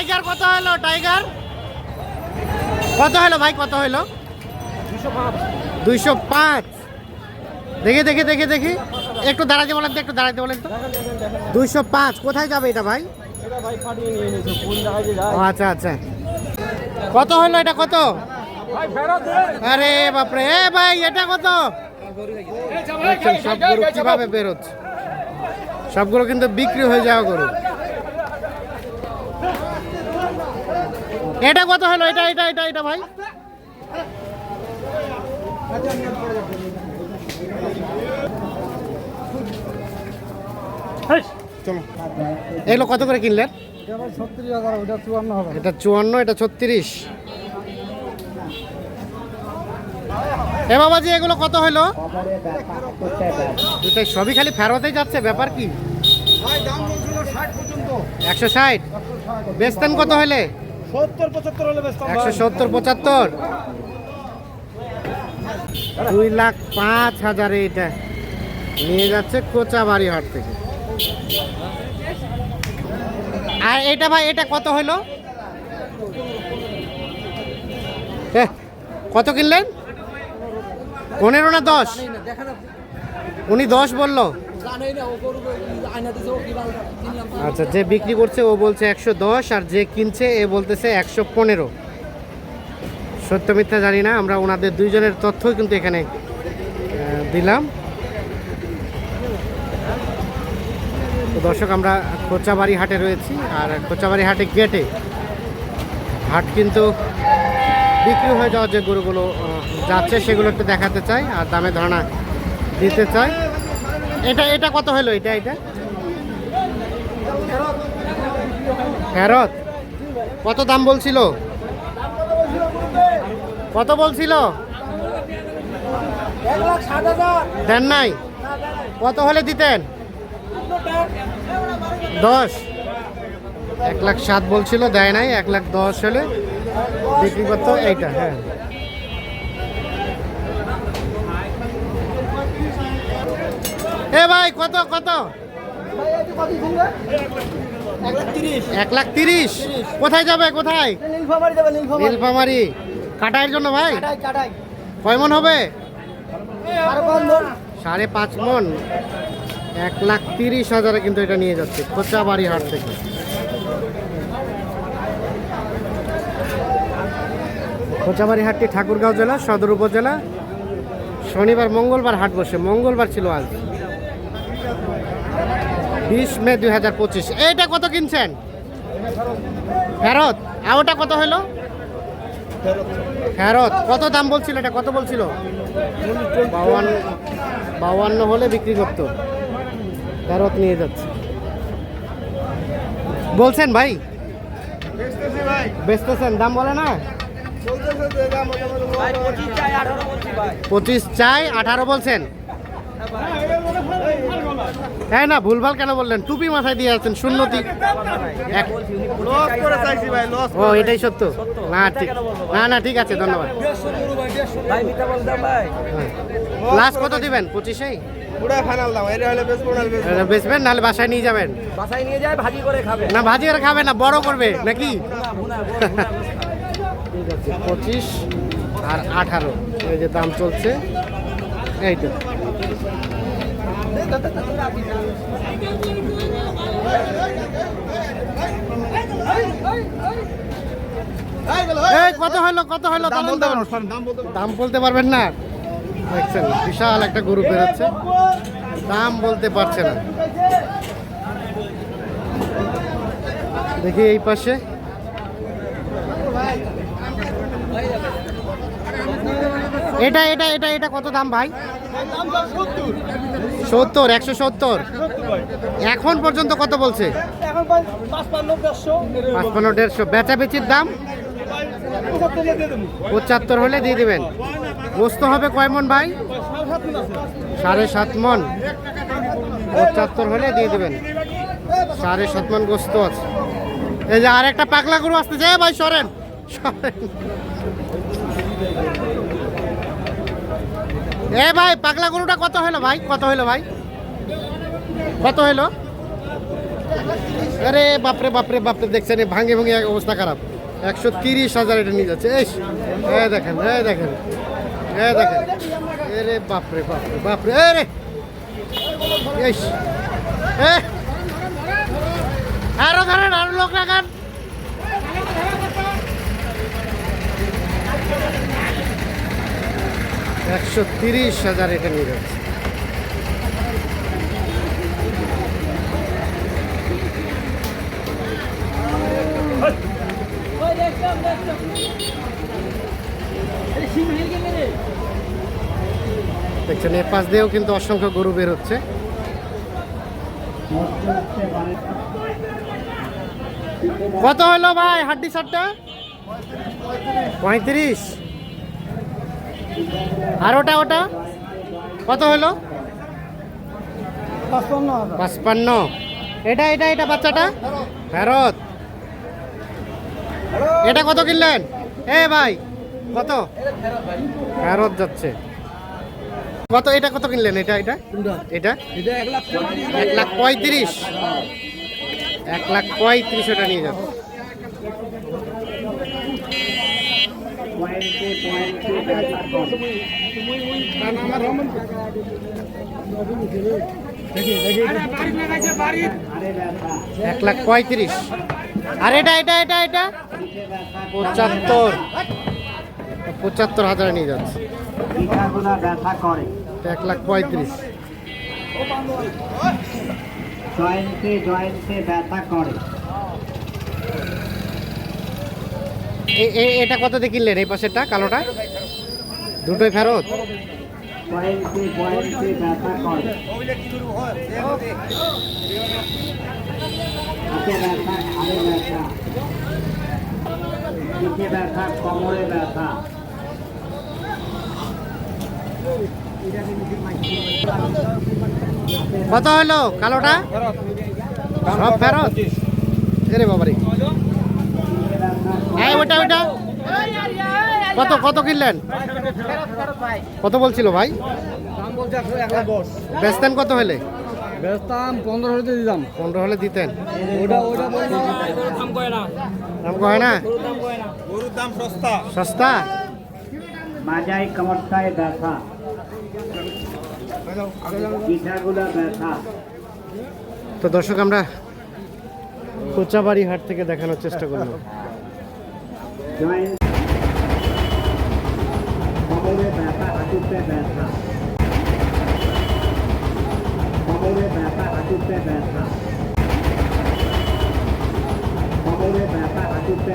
Tiger কত হলো tiger কত হলো ভাই কত হলো? দুইশো পাঁচ। দেখি দেখি দেখি দেখি। একটু দাঁড়াতে বলেন তো একটু দাঁড়াতে বলেন তো। দুইশো পাঁচ কোথায় যাবে এটা ভাই? আচ্ছা আচ্ছা। কত হলো এটা কত? আরে বাপরে এ ভাই এটা কত? সবগুলো কীভাবে বেরোচ্ছে? সবগুলো কিন্তু বিক্রি হয়ে যাওয়া গরু। এটা কত হলো? এটা এটা এটা এটা ভাই। এগুলো কত করে কিনলেন? এটা চুয়ান্ন এটা ছত্রিশ। এ বাবাজি এগুলো কত হলো? দুটাই সবই খালি ফেরতেই যাচ্ছে ব্যাপার কি? ভাই দাম বলছিল ষাট পর্যন্ত। একশো ষাট। বেচতেন কত হলে? একশো সত্তর, পঁচাত্তর। দুই লাখ পাঁচ হাজারে এটা নিয়ে যাচ্ছে কোচাবাড়ি হাট থেকে। আর এটা ভাই, এটা কত হলো কত কিনলেন? পনেরো না দশ? উনি দশ বলল। আচ্ছা যে বিক্রি করছে, ও বলছে একশো দশ, আর যে কিনছে, এ বলতেছে একশো পনেরো। সত্য মিথ্যা জানি না, আমরা ওনাদের দুইজনের তথ্য কিন্তু এখানে দিলাম। দর্শক, আমরা কোচাবাড়ি হাটে রয়েছি, আর কোচাবাড়ি হাটে গেটে হাট কিন্তু বিক্রি হয়ে যাওয়া যে গরুগুলো যাচ্ছে, সেগুলো একটু দেখাতে চাই, আর দামে ধারণা দিতে চাই। এটা এটা কত হলো এটা এটা? ফেরত? কত দাম বলছিল? কত বলছিল? দেন নাই? কত হলে দিতেন? দশ। এক লাখ সাত বলছিল, দেয় নাই, এক লাখ দশ হলে বিক্রি করতো এইটা হ্যাঁ। এ ভাই, কত কত? এক লাখ তিরিশ। কোথায় যাবে, কোথায়? নীলফামারি। কাটাইয়ের জন্য ভাই? কাটাই কাটাই কয় মন হবে? সাড়ে পাঁচ মন। এক লাখ তিরিশ হাজারে কিন্তু এটা নিয়ে যাচ্ছে কোচাবাড়ি হাট থেকে। কোচাবাড়ি হাটটি ঠাকুরগাঁও জেলা, সদর উপজেলা। শনিবার, মঙ্গলবার হাট বসে। মঙ্গলবার ছিল আজ। বিশ মে দুই হাজার পঁচিশ। এইটা কত কিনছেন? ফেরত? আর ওটা কত হলো? ফেরত। কত দাম বলছিল এটা? কত বলছিল? বাউান্ন বাউান্ন হলে বিক্রি করতো। ফেরত নিয়ে যাচ্ছে। বলছেন ভাই? বেচতেছেন? দাম বলে না? পঁচিশ চাই আঠারো বলছেন। হ্যাঁ না ভুলভাল কেন বললেন? টুপি মাথায় দিয়ে আছেন শূন্যতি। লস ও এটাই সত্য? না ঠিক। না না ঠিক আছে ধন্যবাদ। লাস্ট কত দিবেন? পঁচিশেই বেচবেন নাহলে বাসায় নিয়ে যাবেন। বাসায় নিয়ে যায় ভাজি করে খাবে। না ভাজি করে খাবে না বড় করবে নাকি? পঁচিশ আর আঠারো। এই যে দাম চলছে। এইটা এই কত হলো কত হলো? দাম বলতে পারবেন না? দেখছেন বিশাল একটা গরু বেরোচ্ছে। দাম বলতে পারছে না। দেখি এই পাশে। এটা এটা এটা এটা কত দাম ভাই? সত্তর একশো সত্তর। এখন পর্যন্ত কত বলছে? দেড়শো। পাঁচপান্ন দেড়শো। বেচা বেচির দাম? পঁচাত্তর হলে দিয়ে দেবেন। গোস্ত হবে কয় মন ভাই? সাড়ে সাত মন। পঁচাত্তর হলে দিয়ে দেবেন। সাড়ে সাত মন গোস্ত আছে। এই যে আর একটা পাগলা গরু আসতেছে। ভাই সরেন। সরেন। এ ভাই, পাগলা গরুটা কত হলো ভাই? কত হলো ভাই? কত হলো? আরে বাপরে বাপরে বাপরে, দেখছেন ভাঙে ভাঙে অবস্থা খারাপ। একশো তিরিশ হাজার এটা নিয়ে যাচ্ছে। এই, এ দেখেন হ্যাঁ দেখেন হ্যাঁ দেখেন। এরে বাপরে বাপরে বাপরে, এ রে। এই আরও ধরেন, আরও লোক লাগান একশো তিরিশ হাজার এটা নিয়ে যাচ্ছে। দেখছেন এ পাশ দিয়েও কিন্তু অসংখ্য গরু বের হচ্ছে। কত হলো ভাই হাড্ডি সারটা পঁয়ত্রিশ। আর ওটা ওটা? কত হলো? পাঁচপান্ন। এটা এটা এটা বাচ্চাটা? ফেরত। এটা কত কিনলেন? এ ভাই, কত? ফেরত যাচ্ছে। কত, এটা কত কিনলেন? এটা এটা? এটা? এক লাখ পঁয়ত্রিশ। এক লাখ পঁয়ত্রিশ ওটা নিয়ে যাবে এক লাখ পঁয়ত্রিশ। আর এটা এটা এটা এটা? পঁচাত্তর। পঁচাত্তর হাজার নিয়ে যাচ্ছে। এক লাখ পঁয়ত্রিশ। জয়েন্টে জয়েন্টে ব্যথা করে এ- এ- এটা কত দিয়ে কিনলেন? এই পাশেরটা কালোটা? দুটোই ফেরত? কত হলো কালোটা? সব ফেরত? এরে বাবারে। ওটা কত কত কিনলেন? কত বলছিল ভাই? বেচতেন কত হলে? বেচতাম পনেরো হতে দিতাম পনেরো হলে দিতেন। ওটা ওটা দাম কয় না? গরুর দাম সস্তা? সস্তা মাজায় কামড়টায় ব্যথা। পিঠাগুলা ব্যথা। তো দর্শক আমরা কোচাবাড়ি হাট থেকে দেখানোর চেষ্টা করলাম জয়েন্ট কোমরে ব্যথা হাঁটুতে ব্যথা কোমরে ব্যথা হাঁটুতে ব্যথা কোমরে ব্যথা হাঁটুতে